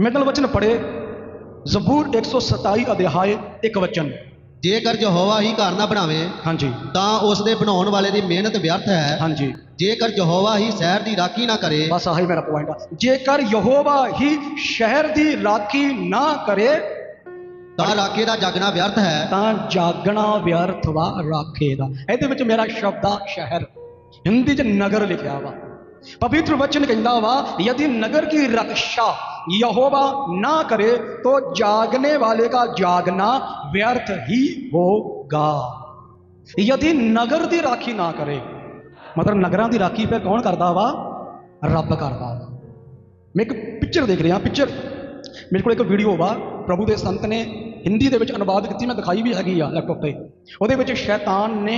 ਨਾਲ ਵਚਨ ਪੜ੍ਹੇ ਜ਼ਬੂਰ 127 ਅਧਿਆਇ ਇੱਕ ਵਚਨ। ਜੇਕਰ ਯਹੋਵਾ ਹੀ ਘਰ ਨਾ ਬਣਾਵੇ ਹਾਂਜੀ। ਤਾਂ ਉਸ ਦੇ ਬਣਾਉਣ ਵਾਲੇ ਦੀ ਮਿਹਨਤ ਵਿਅਰਥ ਹੈ। ਹਾਂਜੀ। ਜੇਕਰ ਯਹੋਵਾ ਹੀ ਸ਼ਹਿਰ ਦੀ ਰਾਖੀ ਨਾ ਕਰੇ ਬਸ ਆਹੀ ਮੇਰਾ ਪੁਆਇੰਟ ਆ। ਜੇਕਰ ਯਹੋਵਾ ਹੀ ਸ਼ਹਿਰ ਦੀ ਰਾਖੀ ਨਾ ਕਰੇ ਤਾਂ ਰਾਖੇ ਦਾ ਜਾਗਣਾ ਵਿਅਰਥ ਹੈ। ਤਾਂ ਜਾਗਣਾ ਵਿਅਰਥ ਵਾ ਰਾਖੇ ਦਾ। ਇਹਦੇ ਵਿੱਚ ਮੇਰਾ ਸ਼ਬਦ ਆ ਸ਼ਹਿਰ। ਹਿੰਦੀ 'ਚ ਨਗਰ ਲਿਖਿਆ ਵਾ। ਪਵਿੱਤਰ ਵਚਨ ਕਹਿੰਦਾ ਵਾ ਯਦि नगर की रक्षा यहोवा ना करे तो जागने वाले का जागना व्यर्थ ही होगा यदि नगर ਦੀ ਰਾਖੀ ਨਾ ਕਰੇ ਮਤਲਬ ਨਗਰਾਂ ਦੀ ਰਾਖੀ ਫਿਰ ਕੌਣ ਕਰਦਾ ਵਾ ਰੱਬ ਕਰਦਾ ਵਾ ਮੈਂ ਇੱਕ ਪਿਕਚਰ ਦੇਖ ਰਿਹਾ ਪਿਕਚਰ ਮੇਰੇ ਕੋਲ ਇੱਕ ਵੀਡੀਓ ਵਾ ਪ੍ਰਭੂ ਦੇ ਸੰਤ ਨੇ ਹਿੰਦੀ ਦੇ ਵਿੱਚ ਅਨੁਵਾਦ ਕੀਤੀ ਮੈਂ ਦਿਖਾਈ ਵੀ ਹੈਗੀ ਆ ਲੈਪਟਾਪ ਤੇ ਉਹਦੇ ਵਿੱਚ ਸ਼ੈਤਾਨ ਨੇ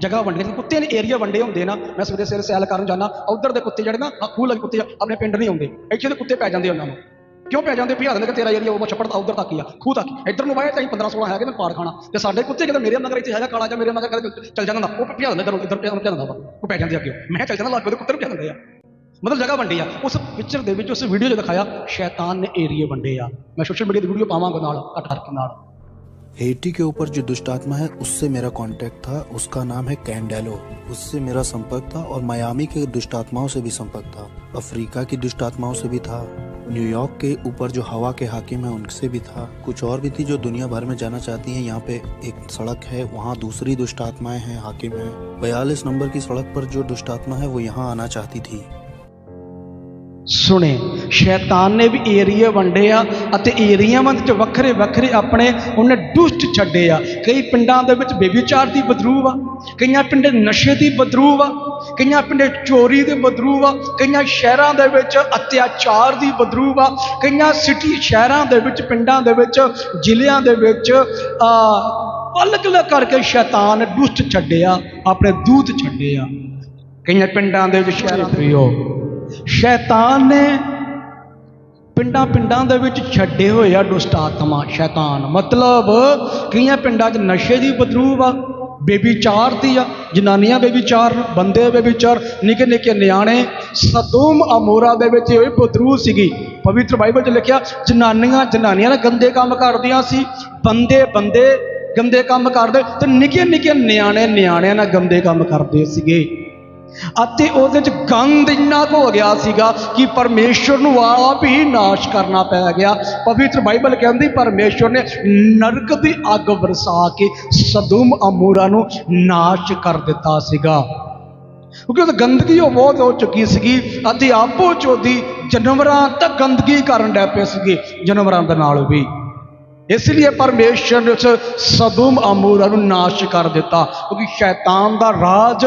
ਜਗ੍ਹਾ ਵੰਡੀ ਸੀ। ਕੁੱਤੇ ਨੇ ਏਰੀਆ ਵੰਡੇ ਹੁੰਦੇ ਨਾ ਮੈਂ ਸਵੇਰੇ ਸਵੇਰੇ ਸੈਲ ਕਰਨ ਜਾਂਦਾ ਉਧਰ ਦੇ ਕੁੱਤੇ ਜਿਹੜੇ ਨਾ ਆਹ ਖੂਹ ਲੱਗੇ ਕੁੱਤੇ ਆ, ਆਪਣੇ ਪਿੰਡ ਨਹੀਂ ਆਉਂਦੇ। ਇੱਥੇ ਦੇ ਕੁੱਤੇ ਪੈ ਜਾਂਦੇ ਉਹਨਾਂ ਨੂੰ। ਕਿਉਂ ਪੈ ਜਾਂਦੇ? ਭਜਾ ਦਿੰਦੇ ਕਿ ਤੇਰਾ ਏਰੀਆ ਉਹ ਛੱਪੜ ਦਾ ਉਧਰ ਤੱਕ ਹੀ ਆ ਖੂਹ ਤੱਕ ਇੱਧਰ ਨੂੰ ਵਾਏ ਤਾਂ 15 16 ਹੈਗੇ ਨੇ ਪਾਰ ਖਾਣਾ। ਤੇ ਸਾਡੇ ਕੁੱਤੇ ਕਿਤੇ ਮੇਰੇ ਮਗਰ ਇੱਥੇ ਹੈਗਾ ਕਾਲਾ ਜਾਂ ਮੇਰੇ ਮਗਰ ਕਦੇ ਚੱਲ ਜਾਂਦਾ ਹੁੰਦਾ, ਉਹ ਭਜਾ ਦਿੰਦੇ ਇੱਧਰ ਇੱਧਰ ਭਜਾ ਦਿੰਦਾ ਵਾ ਉਹ ਪੈ ਜਾਂਦੇ ਅੱਗੇ। ਮੈਂ ਚੱਲ ਜਾਂਦਾ ਲੱਗ ਪਏ ਕੁੱਤੇ ਨੂੰ ਭਜਾ ਦਿੰਦੇ ਆ। ਮਤਲਬ ਜਗ੍ਹਾ ਵੰਡੀ ਆ। ਉਸ ਪਿਕਚਰ ਦੇ ਵਿੱਚ ਉਸ ਵੀਡੀਓ 'ਚ ਦਿਖਾਇਆ ਸ਼ੈਤਾਨ ਨੇ ਏਰੀਏ ਵੰਡੇ ਆ। ਮੈਂ ਸੋਸ਼ਲ ਮੀਡੀਆ ਦੀ ਵੀਡੀਓ ਪਾਵਾਂਗਾ ਨਾਲ ਕੱਟ ਕਰਕੇ ਨਾਲ। हेटी के ऊपर जो दुष्ट आत्मा है, उससे मेरा कांटेक्ट था। उसका नाम है कैंडेलो। उससे मेरा संपर्क था और मायामी के दुष्ट आत्माओं से भी संपर्क था। अफ्रीका की दुष्ट आत्माओं से भी था। न्यूयॉर्क के ऊपर जो हवा के हाकिम है, उनसे भी था। कुछ और भी थी जो दुनिया भर में जाना चाहती हैं। यहाँ पे एक सड़क है, वहाँ दूसरी दुष्ट आत्माएँ हैं, हाकिम हैं। बयालीस नंबर की सड़क पर जो दुष्ट आत्मा है, वो यहाँ आना चाहती थी। ਸੁਣੇ। ਸ਼ੈਤਾਨ ਨੇ ਵੀ ਏਰੀਏ ਵੰਡੇ ਆ ਅਤੇ ਏਰੀਆਵਾਂ ਵਿੱਚ ਵੱਖਰੇ ਵੱਖਰੇ ਆਪਣੇ ਉਹਨੇ ਦੁਸ਼ਟ ਛੱਡੇ ਆ ਕਈ ਪਿੰਡਾਂ ਦੇ ਵਿੱਚ ਬੇਬੀਚਾਰ ਦੀ ਬਦਰੂ ਆ, ਕਈਆਂ ਪਿੰਡ ਨਸ਼ੇ ਦੀ ਬਦਰੂ ਆ, ਕਈਆਂ ਪਿੰਡ ਚੋਰੀ ਦੇ ਬਦਰੂ ਆ, ਕਈਆਂ ਸ਼ਹਿਰਾਂ ਦੇ ਵਿੱਚ ਅਤਿਆਚਾਰ ਦੀ ਬਦਰੂ ਆ, ਕਈਆਂ ਸਿਟੀ ਸ਼ਹਿਰਾਂ ਦੇ ਵਿੱਚ, ਪਿੰਡਾਂ ਦੇ ਵਿੱਚ, ਜ਼ਿਲ੍ਹਿਆਂ ਦੇ ਵਿੱਚ, ਆ, ਅਲੱਗ-ਅਲੱਗ ਕਰਕੇ ਸ਼ੈਤਾਨ ਨੇ ਦੁਸ਼ਟ ਛੱਡੇ ਆ ਆਪਣੇ ਦੂਤ ਛੱਡੇ ਆ ਕਈਆਂ ਪਿੰਡਾਂ ਦੇ ਵਿੱਚ, ਸ਼ਹਿਰਾਂ ਪ੍ਰਿਓ ਸ਼ੈਤਾਨ ਨੇ ਪਿੰਡਾਂ ਪਿੰਡਾਂ ਦੇ ਵਿੱਚ ਛੱਡੇ ਹੋਏ ਆ ਦੁਸ਼ਟ ਆਤਮਾ। ਸ਼ੈਤਾਨ ਮਤਲਬ ਕਈਆਂ ਪਿੰਡਾਂ 'ਚ ਨਸ਼ੇ ਦੀ ਬਦਰੂ ਬੇਬੀ ਚਾਰ ਦੀ ਆ, ਜਨਾਨੀਆਂ ਬੇਬੀ ਚਾਰ ਬੰਦੇ ਬੇਬੀ ਚਾਰ ਨਿੱਕੇ ਨਿੱਕੇ ਨਿਆਣੇ ਸਦੂਮ ਅਮੋਰਾ ਦੇ ਵਿੱਚ ਇਹ ਬਦਰੂ ਸੀਗੀ। ਪਵਿੱਤਰ ਬਾਈਬਲ 'ਚ ਲਿਖਿਆ, ਜਨਾਨੀਆਂ ਜਨਾਨੀਆਂ ਨਾਲ ਗੰਦੇ ਕੰਮ ਕਰਦੀਆਂ ਸੀ, ਬੰਦੇ ਬੰਦੇ ਗੰਦੇ ਕੰਮ ਕਰਦੇ ਤੇ ਨਿੱਕੇ ਨਿੱਕੇ ਨਿਆਣੇ ਨਿਆਣਿਆਂ ਨਾਲ ਗੰਦੇ ਕੰਮ ਕਰਦੇ ਸੀਗੇ। ਅਤੇ ਉਹਦੇ ਚ ਗੰਦ ਇੰਨਾ ਹੋ ਗਿਆ ਸੀਗਾ ਕਿ ਪਰਮੇਸ਼ਵਰ ਨੂੰ ਆਪ ਹੀ ਨਾਸ਼ ਕਰਨਾ ਪੈ ਗਿਆ। ਪਵਿੱਤਰ ਬਾਈਬਲ ਕਹਿੰਦੀ, ਪਰਮੇਸ਼ਵਰ ਨੇ ਨਰਕ ਦੀ ਅੱਗ ਵਰਸਾ ਕੇ ਸਦੂਮ ਅਮੂਰਾ ਨੂੰ ਨਾਸ਼ ਕਰ ਦਿੱਤਾ ਸੀਗਾ। ਕਿਉਂਕਿ ਉਹ ਗੰਦਗੀ ਉਹ ਬਹੁਤ ਹੋ ਚੁੱਕੀ ਸੀਗੀ ਅਤੇ ਆਪੋ ਚੋਦੀ ਜਾਨਵਰਾਂ ਤੱਕ ਗੰਦਗੀ ਕਰਨ ਡੈ ਪਏ ਸੀਗੇ ਜਾਨਵਰਾਂ ਦੇ ਨਾਲ ਵੀ। ਇਸ ਲਈ ਪਰਮੇਸ਼ਰ ਨੇ ਉਸ ਸਦੂਮ ਅਮੂਰਾ ਨੂੰ ਨਾਸ਼ ਕਰ ਦਿੱਤਾ, ਕਿਉਂਕਿ ਸ਼ੈਤਾਨ ਦਾ ਰਾਜ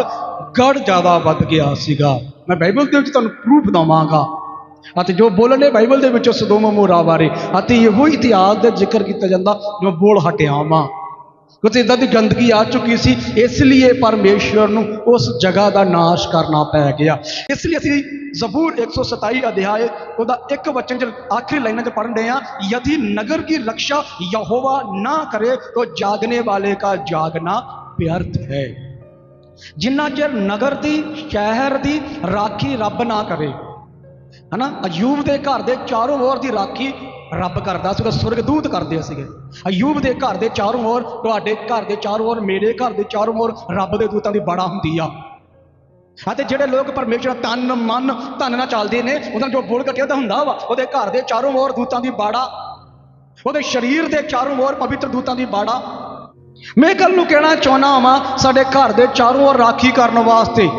ਗੜ ਜ਼ਿਆਦਾ ਵੱਧ ਗਿਆ ਸੀਗਾ। ਮੈਂ ਬਾਈਬਲ ਦੇ ਵਿੱਚ ਤੁਹਾਨੂੰ ਪ੍ਰੂਫ ਦਵਾਂਗਾ। ਅਤੇ ਜੋ ਬੋਲਣੇ ਬਾਈਬਲ ਦੇ ਵਿੱਚੋਂ ਸਦੋਮ ਮੋਰਾ ਬਾਰੇ ਅਤੇ ਇਹੋ ਇਤਿਹਾਸ ਦਾ ਜ਼ਿਕਰ ਕੀਤਾ ਜਾਂਦਾ ਜੋ ਬੋਲ ਹਟਿਆਵਾਂ ਕਿਉਂਕਿ ਇਦਾਂ ਦੀ ਗੰਦਗੀ ਆ ਚੁੱਕੀ ਸੀ, ਇਸ ਲਈ ਪਰਮੇਸ਼ਵਰ ਨੂੰ ਉਸ ਜਗ੍ਹਾ ਦਾ ਨਾਸ਼ ਕਰਨਾ ਪੈ ਗਿਆ। ਇਸ ਲਈ ਅਸੀਂ ਜ਼ਬੂਰ 127 ਅਧਿਆਇ ਉਹਦਾ ਇੱਕ ਵਚਨ ਚ ਆਖਰੀ ਲਾਈਨਾਂ ਚ ਪੜ੍ਹਨ ਦੇ ਆ, ਯਦੀ ਨਗਰ ਕੀ ਰਕਸ਼ਾ ਯਹੋਵਾ ਨਾ ਕਰੇ, ਤਾਂ ਜਾਗਨੇ ਵਾਲੇ ਕਾ ਜਾਗਣਾ ਵਿਅਰਥ ਹੈ। ਜਿੰਨਾ ਚਿਰ ਨਗਰ ਦੀ, ਸ਼ਹਿਰ ਦੀ ਰਾਖੀ ਰੱਬ ਨਾ ਕਰੇ, ਹਨਾ? ਅਯੂਬ ਦੇ ਘਰ ਦੇ ਚਾਰੋਂ ਓਰ ਦੀ ਰਾਖੀ ਰੱਬ ਕਰਦਾ ਸੀਗਾ ਸੁਰਗ ਦੂਤ ਕਰਦੇ ਸੀਗੇ। ਅਯੂਬ ਦੇ ਘਰ ਦੇ ਚਾਰੋਂ ਓਰ ਤੁਹਾਡੇ ਘਰ ਦੇ ਚਾਰੋਂ ਓਰ ਮੇਰੇ ਘਰ ਦੇ ਚਾਰੋਂ ਓਰ ਰੱਬ ਦੇ ਦੂਤਾਂ ਦੀ ਬਾੜਾ ਹੁੰਦੀ ਆ। ਅਤੇ ਜਿਹੜੇ ਲੋਕ ਪਰਮੇਸ਼ਰ ਤਨ, ਮਨ, ਧਨ ਨਾਲ ਚੱਲਦੇ ਨੇ, ਉਹਨਾਂ ਜੋ ਬੋਲ ਘਟਿਆ ਤਾਂ ਹੁੰਦਾ ਵਾ, ਉਹਦੇ ਘਰ ਦੇ ਚਾਰੋਂ ਓਰ ਦੂਤਾਂ ਦੀ ਬਾੜਾ, ਉਹਦੇ ਸਰੀਰ ਦੇ ਚਾਰੋਂ ਓਰ ਪਵਿੱਤਰ ਦੂਤਾਂ ਦੀ ਬਾੜਾ ਮੈਂ ਕੱਲ ਨੂੰ ਕਹਿਣਾ ਚਾਹਣਾ ਹਾਂ ਸਾਡੇ ਘਰ ਦੇ ਚਾਰੋਂ ਔਰ ਰਾਖੀ ਕਰਨ ਵਾਸਤੇ।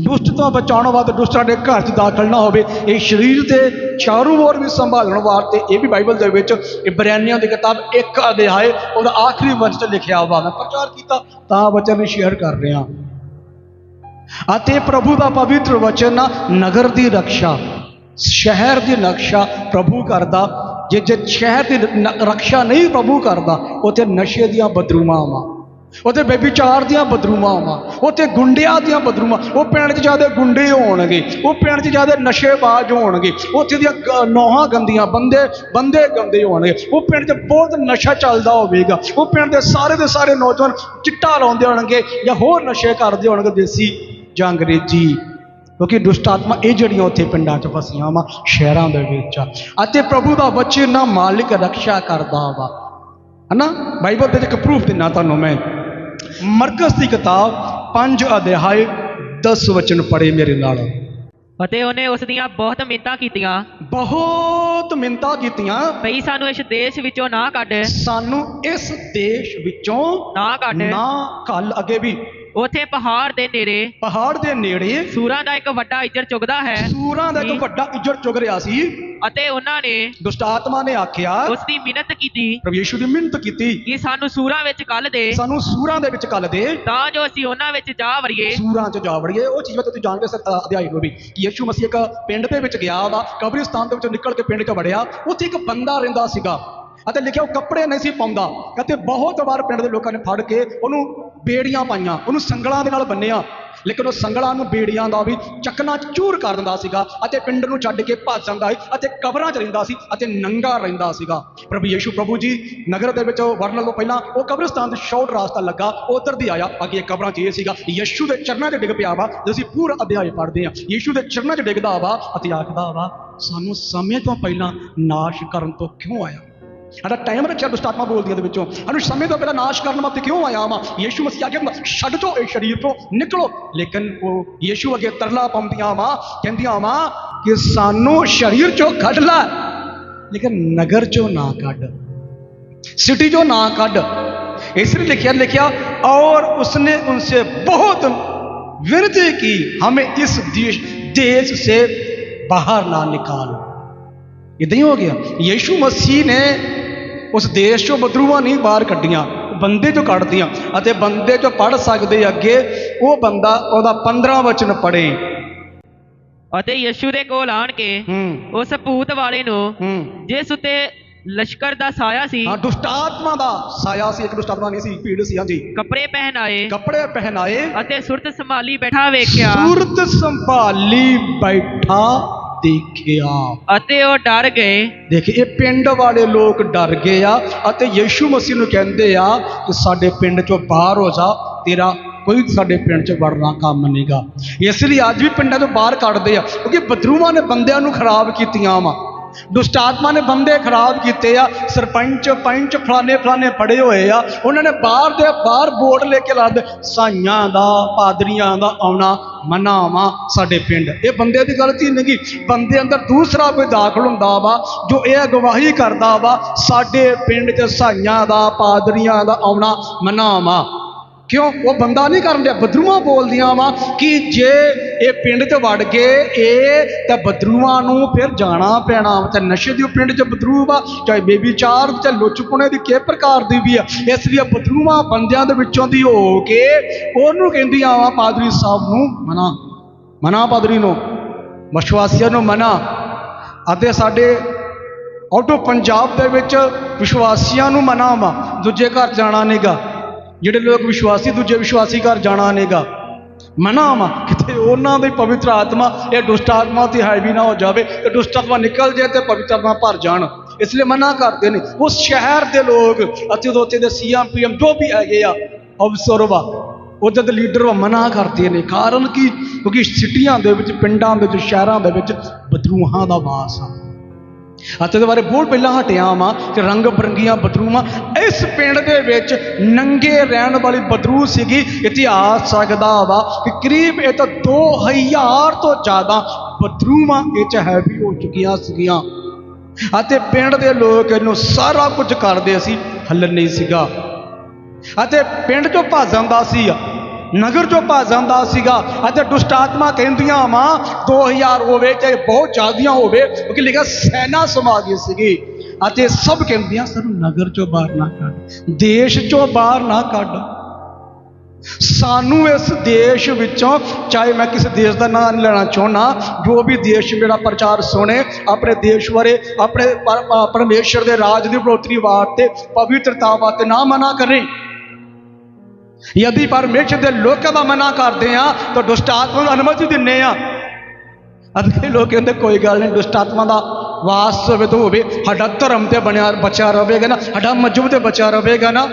ਦੁਸ਼ਟ ਤੋਂ ਬਚਾਉਣ ਵਾਸਤੇ ਦੁਸ਼ਟ ਸਾਡੇ ਘਰ 'ਚ ਦਾਖਲ ਨਾ ਹੋਵੇ, ਇਹ ਸਰੀਰ ਤੇ ਚਾਰੋਂ ਔਰ ਵੀ ਸੰਭਾਲਣ ਵਾਸਤੇ, ਇਹ ਵੀ ਬਾਈਬਲ ਦੇ ਵਿੱਚ ਇਬਰਾਨੀਆਂ ਦੀ ਕਿਤਾਬ ਇੱਕ ਅਧਿਆਇ, ਉਹਦਾ ਆਖਰੀ ਵਚਨ ਤੇ ਲਿਖਿਆ ਹੋਇਆ ਮੈਂ ਪ੍ਰਚਾਰ ਕੀਤਾ, ਤਾਂ ਵਚਨ ਨੂੰ ਸ਼ੇਅਰ ਕਰ ਰਿਹਾ। ਅਤੇ ਪ੍ਰਭੂ ਦਾ ਪਵਿੱਤਰ ਵਚਨ ਨਗਰ ਦੀ ਰੱਖਿਆ ਸ਼ਹਿਰ ਦੀ ਨਕਸ਼ਾ ਪ੍ਰਭੂ ਕਰਦਾ। ਜੇ ਜੇ ਸ਼ਹਿਰ ਦੀ ਨ- ਰੱਖਿਆ ਨਹੀਂ ਪ੍ਰਭੂ ਕਰਦਾ, ਉਥੇ ਨਸ਼ੇ ਦੀਆਂ ਬਦਰੂਮਾਂ ਆਵਾਂ ਉਥੇ ਬੇਬੀਚਾਰ ਦੀਆਂ ਬਦਰੂਮਾਂ ਆਵਾਂ ਉਥੇ ਗੁੰਡਿਆਂ ਦੀਆਂ ਬਦਰੂਮਾਂ, ਉਹ ਪਿੰਡ 'ਚ ਜ਼ਿਆਦਾ ਗੁੰਡੇ ਹੋਣਗੇ, ਉਹ ਪਿੰਡ 'ਚ ਜ਼ਿਆਦਾ ਨਸ਼ੇਬਾਜ਼ ਹੋਣਗੇ, ਉੱਥੇ ਦੀਆਂ ਗ- ਨੌਹਾਂ ਗੰਦੀਆਂ, ਬੰਦੇ ਬੰਦੇ ਗੰਦੇ ਹੋਣਗੇ, ਉਹ ਪਿੰਡ 'ਚ ਬਹੁਤ ਨਸ਼ਾ ਚੱਲਦਾ ਹੋਵੇਗਾ, ਉਹ ਪਿੰਡ ਦੇ ਸਾਰੇ ਦੇ ਸਾਰੇ ਨੌਜਵਾਨ ਚਿੱਟਾ ਲਾਉਂਦੇ ਹੋਣਗੇ ਜਾਂ ਹੋਰ ਨਸ਼ੇ ਕਰਦੇ ਹੋਣਗੇ, ਦੇਸੀ ਜਾਂ ਅੰਗਰੇਜ਼ੀ ਕਿਉਂਕਿ ਦੁਸ਼ਟ ਆਤਮਾ ਇਹ ਜਿਹੜੀਆਂ ਉੱਥੇ ਪਿੰਡਾਂ 'ਚ ਫਸੀਆਂ ਵਾ ਸ਼ਹਿਰਾਂ ਦੇ ਵਿੱਚ ਆ। ਅਤੇ ਪ੍ਰਭੂ ਦਾ ਵਚਨ ਨਾ ਮਾਲਿਕ ਰੱਖਿਆ ਕਰਦਾ ਵਾ। ਹਨਾ? ਬਾਈਬਲ ਦੇ ਇੱਕ ਪ੍ਰੂਫ ਦਿਨਾ ਤੁਹਾਨੂੰ ਮੈਂ। ਮਰਕਸ ਦੀ ਕਿਤਾਬ 5 ਅਧਿਆਇ 10 ਵਚਨ ਪੜੇ ਮੇਰੇ ਨਾਲ। ਅਤੇ ਉਹਨੇ ਉਸ ਦੀਆਂ ਬਹੁਤ ਮਿੰਤਾਂ ਕੀਤੀਆਂ। ਬਹੁਤ ਮਿੰਤਾ ਕੀਤੀਆਂ। ਭਈ ਸਾਨੂੰ ਇਸ ਦੇਸ਼ ਵਿੱਚੋਂ ਨਾ ਕੱਢ। ਸਾਨੂੰ ਇਸ ਦੇਸ਼ ਵਿੱਚੋਂ ਨਾ ਕੱਢ। ਨਾ ਕੱਲ ਅੱਗੇ ਵੀ। ਉਥੇ ਪਹਾੜ ਦੇ ਨੇੜੇ ਪਹਾੜ ਦੇ ਨੇੜੇ ਸੂਰਾਂ ਦਾ ਇੱਕ ਵੱਡਾ ਇੱਜੜ ਚੁਗਦਾ ਹੈ। ਸੂਰਾਂ ਦਾ ਇੱਕ ਵੱਡਾ ਇੱਜੜ ਚੁਗ ਰਿਹਾ ਸੀ। ਅਤੇ ਉਹਨਾਂ ਨੇ ਦੁਸ਼ਟ ਆਤਮਾ ਨੇ ਆਖਿਆ ਉਸ ਦੀ ਮਿਹਨਤ ਕੀਤੀ। ਪ੍ਰਭੂ ਯੀਸ਼ੂ ਦੀ ਮਿਹਨਤ ਕੀਤੀ। ਕਿ ਸਾਨੂੰ ਸੂਰਾਂ ਵਿੱਚ ਕੱਲ ਦੇ। ਸਾਨੂੰ ਸੂਰਾਂ ਦੇ ਵਿੱਚ ਕੱਲ ਦੇ। ਤਾਂ ਜੋ ਅਸੀਂ ਉਹਨਾਂ ਵਿੱਚ ਜਾ ਵੜੀਏ। ਸੂਰਾਂ 'ਚ ਜਾ ਵੜੀਏ। ਉਹ ਚੀਜ਼ ਮੈਂ ਤੁਸੀਂ ਜਾਣਦੇ ਅ, ਅਧਿਆਇ ਨੂੰ ਵੀ ਕਿ ਯੀਸ਼ੂ ਮਸੀਹ ਇੱਕ ਪਿੰਡ ਦੇ ਵਿੱਚ ਗਿਆ ਵਾ ਕਬਰਿਸਤਾਨ ਦੇ ਵਿੱਚੋਂ ਨਿਕਲ ਕੇ ਪਿੰਡ 'ਚ ਵੜਿਆ। ਉੱਥੇ ਇੱਕ ਬੰਦਾ ਰਹਿੰਦਾ ਸੀਗਾ। ਅਤੇ ਲਿਖਿਆ ਉਹ ਕੱਪੜੇ ਨਹੀਂ ਸੀ ਪਾਉਂਦਾ। ਅਤੇ ਬਹੁਤ ਵਾਰ ਪਿੰਡ ਦੇ ਲੋਕਾਂ ਨੇ ਫੜ ਕੇ ਉਹਨੂੰ ਬੇੜੀਆਂ ਪਾਈਆਂ, ਉਹਨੂੰ ਸੰਗਲਾਂ ਦੇ ਨਾਲ ਬੰਨਿਆ। ਲੇਕਿਨ ਉਹ ਸੰਗਲਾਂ ਨੂੰ ਬੇੜੀਆਂ ਦਾ ਵੀ ਚੱਕਣਾ ਚੂਰ ਕਰ ਦਿੰਦਾ ਸੀਗਾ ਅਤੇ ਪਿੰਡ ਨੂੰ ਛੱਡ ਕੇ ਭੱਜ ਜਾਂਦਾ ਸੀ ਅਤੇ ਕਬਰਾਂ 'ਚ ਰਹਿੰਦਾ ਸੀ ਅਤੇ ਨੰਗਾ ਰਹਿੰਦਾ ਸੀਗਾ। ਪ੍ਰਭੂ ਯੀਸ਼ੂ ਪ੍ਰਭੂ ਜੀ, ਨਗਰ ਦੇ ਵਿੱਚ ਵੜਨ ਤੋਂ ਪਹਿਲਾਂ ਉਹ ਕਬਰਸਤਾਨ ਦੇ ਸ਼ਾਰਟ ਰਸਤਾ ਲੱਗਾ ਉਧਰ ਦੀ ਆਇਆ। ਅੱਗੇ ਕਬਰਾਂ 'ਚ ਇਹ ਸੀਗਾ, ਯੀਸ਼ੂ ਦੇ ਚਰਨਾਂ 'ਚ ਡਿੱਗ ਪਿਆ ਵਾ ਜਦੋਂ ਅਸੀਂ ਪੂਰਾ ਅਧਿਆਇ ਪੜ੍ਹਦੇ ਹਾਂ ਯੀਸ਼ੂ ਦੇ ਚਰਨਾਂ 'ਚ ਡਿੱਗਦਾ ਵਾ ਅਤੇ ਆਖਦਾ ਵਾ, ਸਾਨੂੰ ਸਮੇਂ ਤੋਂ ਪਹਿਲਾਂ ਨਾਸ਼ ਕਰਨ ਤੋਂ ਕਿਉਂ ਆਇਆ? ਸਾਡਾ ਟਾਈਮ ਰੱਖਿਆ ਦੁਸ਼ਟ ਆਤਮਾ ਬੋਲਦੀਆਂ ਦੇ ਵਿੱਚੋਂ ਸਾਨੂੰ ਸਮੇਂ ਤੋਂ ਪਹਿਲਾਂ ਨਾਸ਼ ਕਰਨ ਵਾਸਤੇ ਕਿਉਂ ਆਇਆ ਵਾ ਯੀਸ਼ੂ ਮਸੀਹ ਆਖਿਆ ਹੁੰਦਾ, ਛੱਡ ਦਿਓ ਇਹ ਸਰੀਰ ਤੋਂ ਨਿਕਲੋ ਲੇਕਿਨ ਉਹ ਯੀਸ਼ੂ ਅੱਗੇ ਤਰਲਾ ਪਾਉਂਦੀਆਂ ਵਾ ਕਹਿੰਦੀਆਂ ਵਾ ਕਿ ਸਾਨੂੰ ਸਰੀਰ ਚੋਂ ਕੱਢ ਲੈ ਲੇਕਿਨ ਨਗਰ ਚੋਂ ਨਾ ਕੱਢ सिटी जो ना कड इसलिए लिखा लिखा और उसने उनसे बहुत विनती की हमें इस देश देश से बाहर ना निकाल ਇਦਾਂ ਹੀ ਹੋ ਗਿਆ। ਯੀਸ਼ੂ ਮਸੀਹ ਨੇ ਉਸ ਦੇਸ਼ ਚੋਂ ਬਦਰੂਆਂ ਨਹੀਂ ਬਾਹਰ ਕੱਢੀਆਂ ਬੰਦੇ ਚੋਂ ਕੱਢਦੀਆਂ ਅਤੇ ਬੰਦੇ ਚੋਂ ਪੜ ਸਕਦੇ ਅੱਗੇ ਉਹ ਬੰਦਾ ਉਹਦਾ 15 ਵਚਨ ਪੜੇ ਅਤੇ ਯਿਸੂ ਦੇ ਕੋਲ ਆਣ ਕੇ ਉਸ ਭੂਤ ਵਾਲੇ ਨੂੰ ਜਿਸ ਉਤੇ ਲਸ਼ਕਰ ਦਾ ਸਾਇਆ ਸੀ ਹਾਂ ਦੁਸ਼ਟ ਆਤਮਾ ਦਾ ਸਾਇਆ ਸੀ ਇੱਕ ਦੁਸ਼ਟ ਆਤਮਾ ਨਹੀਂ ਸੀ ਪੀੜ ਸੀ ਹਾਂਜੀ। ਕੱਪੜੇ ਪਹਿਨਾਏ ਕੱਪੜੇ ਪਹਿਨਾਏ ਅਤੇ ਸੁਰਤ ਸੰਭਾਲੀ ਬੈਠਾ ਵੇਖਿਆ। ਸੁਰਤ ਸੰਭਾਲੀ ਬੈਠਾ। ਦੇਖਿਆ। ਅਤੇ ਉਹ ਡਰ ਗਏ। ਦੇਖ ਇਹ ਪਿੰਡ ਵਾਲੇ ਲੋਕ ਡਰ ਗਏ ਆ ਅਤੇ ਯੀਸ਼ੂ ਮਸੀਹ ਨੂੰ ਕਹਿੰਦੇ ਆ ਕਿ ਸਾਡੇ ਪਿੰਡ ਚੋਂ ਬਾਹਰ ਹੋ ਜਾ ਤੇਰਾ ਕੋਈ ਸਾਡੇ ਪਿੰਡ 'ਚ ਵੜਨਾ ਕੰਮ ਨਹੀਂਗਾ ਇਸ ਲਈ ਅੱਜ ਵੀ ਪਿੰਡਾਂ ਤੋਂ ਬਾਹਰ ਕੱਢਦੇ ਆ ਕਿਉਂਕਿ ਬਦਰੂਆਂ ਨੇ ਬੰਦਿਆਂ ਨੂੰ ਖਰਾਬ ਕੀਤੀਆਂ ਵਾ। ਦੁਸ਼ਟ ਆਤਮਾ ਨੇ ਬੰਦੇ ਖਰਾਬ ਕੀਤੇ ਆ ਸਰਪੰਚ ਪੰਚ ਫਲਾਣੇ ਫਲਾਣੇ ਪੜੇ ਹੋਏ ਆ ਉਹਨਾਂ ਨੇ ਬਾਹਰ ਦੇ ਬਾਹਰ ਬੋਰਡ ਲੈ ਕੇ ਲਾ ਦੇ ਸਾਈਆਂ ਦਾ ਪਾਦਰੀਆਂ ਦਾ ਆਉਣਾ ਮਨਾਵਾ ਸਾਡੇ ਪਿੰਡ। ਇਹ ਬੰਦੇ ਦੀ ਗਲਤੀ ਨਹੀਂ ਬੰਦੇ ਅੰਦਰ ਦੂਸਰਾ ਕੋਈ ਦਾਖਲ ਹੁੰਦਾ ਵਾ, ਜੋ ਇਹ ਗਵਾਹੀ ਕਰਦਾ ਵਾ, ਸਾਡੇ ਪਿੰਡ 'ਚ ਸਾਈਆਂ ਦਾ, ਪਾਦਰੀਆਂ ਦਾ ਆਉਣਾ ਮਨਾਵਾ। ਕਿਉਂ? ਉਹ ਬੰਦਾ ਨਹੀਂ ਕਰਨ ਡਿਆ। ਬਦਰੂਆਂ ਬੋਲਦੀਆਂ ਵਾ ਕਿ ਜੇ ਇਹ ਪਿੰਡ 'ਚ ਵੜ ਗਏ ਇਹ, ਤਾਂ ਬਦਰੂਆਂ ਨੂੰ ਫਿਰ ਜਾਣਾ ਪੈਣਾ ਵਾ। ਤੇ ਨਸ਼ੇ ਦੀ ਉਹ ਪਿੰਡ 'ਚ ਬਦਰੂ ਵਾ, ਚਾਹੇ ਬੇਬੀ ਚਾਰ ਚਾਹੇ ਲੁੱਚਪੁਣੇ ਦੀ ਕਿਹ ਪ੍ਰਕਾਰ ਦੀ ਵੀ ਆ। ਇਸ ਲਈ ਬਦਰੂਆਂ ਬੰਦਿਆਂ ਦੇ ਵਿੱਚੋਂ ਦੀ ਹੋ ਕੇ ਉਹਨੂੰ ਕਹਿੰਦੀਆਂ ਵਾ, ਪਾਦਰੀ ਸਾਹਿਬ ਨੂੰ ਮਨਾ। ਮਨਾ ਪਾਦਰੀ ਨੂੰ। ਵਿਸ਼ਵਾਸੀਆਂ ਨੂੰ ਮਨਾ। ਅਤੇ ਸਾਡੇ ਆਊਟ ਆਫ ਪੰਜਾਬ ਦੇ ਵਿੱਚ ਵਿਸ਼ਵਾਸੀਆਂ ਨੂੰ ਮਨਾ ਵਾ। ਦੂਜੇ ਘਰ ਜਾਣਾ ਨਹੀਂਗਾ ਜਿਹੜੇ ਲੋਕ ਵਿਸ਼ਵਾਸੀ ਦੂਜੇ ਵਿਸ਼ਵਾਸੀ ਘਰ ਜਾਣਾ ਨਹੀਂਗਾ ਮਨਾ ਵਾ ਕਿਤੇ ਉਹਨਾਂ ਦੀ ਪਵਿੱਤਰ ਆਤਮਾ ਇਹ ਦੁਸ਼ਟ ਆਤਮਾ ਤੇ ਹਾਵੀ ਨਾ ਹੋ ਜਾਵੇ, ਤੇ ਦੁਸ਼ਟ ਆਤਮਾ ਨਿਕਲ ਜਾਏ ਤੇ ਪਵਿੱਤਰ ਆਤਮਾ ਭਰ ਜਾਣ। ਇਸ ਲਈ ਮਨਾ ਕਰਦੇ ਨੇ। ਉਸ ਸ਼ਹਿਰ ਦੇ ਲੋਕ ਅਤੇ ਉਹਦੇ ਉੱਤੇ ਦੇ ਸੀਐਮ, ਪੀਐਮ ਜੋ ਵੀ ਹੈਗੇ ਆ ਅਫਸਰ ਵਾ ਉਹਦੇ ਦੇ ਲੀਡਰ ਵਾ ਮਨਾ ਕਰਦੇ ਨੇ। ਕਾਰਨ ਕੀ? ਕਿਉਂਕਿ ਸਿਟੀਆਂ ਦੇ ਵਿੱਚ, ਪਿੰਡਾਂ ਦੇ ਵਿੱਚ, ਸ਼ਹਿਰਾਂ ਦੇ ਵਿੱਚ ਬਦਰੂਹਾਂ ਦਾ ਵਾਸ ਆ। ਅਤੇ ਦੇ ਬਾਰੇ ਬਹੁਤ ਪਹਿਲਾਂ ਹਟਿਆ ਵਾਂ ਕਿ ਰੰਗ ਬਰੰਗੀਆਂ ਬਦਰੂਆਂ ਇਸ ਪਿੰਡ ਦੇ ਵਿੱਚ ਨੰਗੇ ਰਹਿਣ ਵਾਲੀ ਬਦਰੂ ਸੀਗੀ ਇਤਿਹਾਸ ਸਕਦਾ ਵਾ ਕਿ ਕਰੀਬ ਇਹ ਤਾਂ 2000 ਤੋਂ ਜ਼ਿਆਦਾ ਬਦਰੂਆਂ ਇਹ ਚ ਹੈਵੀ ਹੋ ਚੁੱਕੀਆਂ ਸੀਗੀਆਂ। ਅਤੇ ਪਿੰਡ ਦੇ ਲੋਕ ਇਹਨੂੰ ਸਾਰਾ ਕੁਝ ਕਰਦੇ ਸੀ ਹੱਲ ਨਹੀਂ ਸੀਗਾ। ਅਤੇ ਪਿੰਡ ਚੋਂ ਭੱਜ ਜਾਂਦਾ ਸੀ ਨਗਰ ਚੋਂ ਭੱਜ ਜਾਂਦਾ ਸੀਗਾ ਅਤੇ ਦੁਸ਼ਟ ਆਤਮਾ ਕਹਿੰਦੀਆਂ ਵਾ 2000 ਹੋਵੇ ਚਾਹੇ ਬਹੁਤ ਜ਼ਿਆਦੀਆਂ ਹੋਵੇ ਕਿਉਂਕਿ ਲਿਖਿਆ ਸੈਨਾ ਸਮਾ ਗਈ ਸੀਗੀ। ਅਤੇ ਸਭ ਕਹਿੰਦੀਆਂ ਸਾਨੂੰ ਨਗਰ ਚੋਂ ਬਾਹਰ ਨਾ ਕੱਢ, ਦੇਸ਼ ਚੋਂ ਬਾਹਰ ਨਾ ਕੱਢ। ਸਾਨੂੰ ਇਸ ਦੇਸ਼ ਵਿੱਚੋਂ ਚਾਹੇ ਮੈਂ ਕਿਸੇ ਦੇਸ਼ ਦਾ ਨਾਮ ਨਹੀਂ ਲੈਣਾ ਚਾਹੁੰਦਾ, ਜੋ ਵੀ ਦੇਸ਼ ਮੇਰਾ ਪ੍ਰਚਾਰ ਸੁਣੇ, ਆਪਣੇ ਦੇਸ਼ ਬਾਰੇ, ਆਪਣੇ ਪਰ- ਪਰਮੇਸ਼ਰ ਦੇ ਰਾਜ ਦੀ ਬੜੋਤਰੀ ਵਾਸਤੇ, ਪਵਿੱਤਰਤਾ ਵਾਸਤੇ ਨਾ ਮਨਾ ਕਰੇ। ਯਦੀ ਪਰਮੇਸ਼ਰ ਦੇ ਲੋਕਾਂ ਦਾ ਮਨਾ ਕਰਦੇ ਆ ਤਾਂ ਦੁਸ਼ਟ ਆਤਮਾ ਨੂੰ ਅਨੁਮਤੀ ਦਿੰਨੇ ਆ ਅਦਕੇ ਲੋਕ ਕਹਿੰਦੇ ਕੋਈ ਗੱਲ ਨਹੀਂ ਦੁਸ਼ਟ ਆਤਮਾ ਦਾ ਵਾਸ ਹੋਵੇ ਹੋਵੇ ਸਾਡਾ ਧਰਮ ਤੇ ਬਣਿਆ ਬਚਿਆ ਰਹੇਗਾ ਨਾ ਸਾਡਾ ਮਜਹਬ ਤੇ ਬਚਿਆ ਰਹੇਗਾ ਨਾ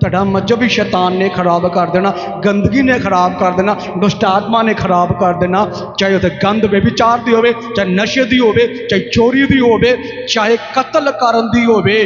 ਤੁਹਾਡਾ ਮਜ਼ਹਬ ਵੀ ਸ਼ੈਤਾਨ ਨੇ ਖਰਾਬ ਕਰ ਦੇਣਾ ਗੰਦਗੀ ਨੇ ਖਰਾਬ ਕਰ ਦੇਣਾ ਦੁਸ਼ਟ ਆਤਮਾ ਨੇ ਖਰਾਬ ਕਰ ਦੇਣਾ ਚਾਹੇ ਉਹ ਗੰਦ ਬੇਵਿਚਾਰ ਦੀ ਹੋਵੇ ਚਾਹੇ ਨਸ਼ੇ ਦੀ ਹੋਵੇ ਚਾਹੇ ਚੋਰੀ ਦੀ ਹੋਵੇ ਚਾਹੇ ਕਤਲ ਕਰਨ ਦੀ ਹੋਵੇ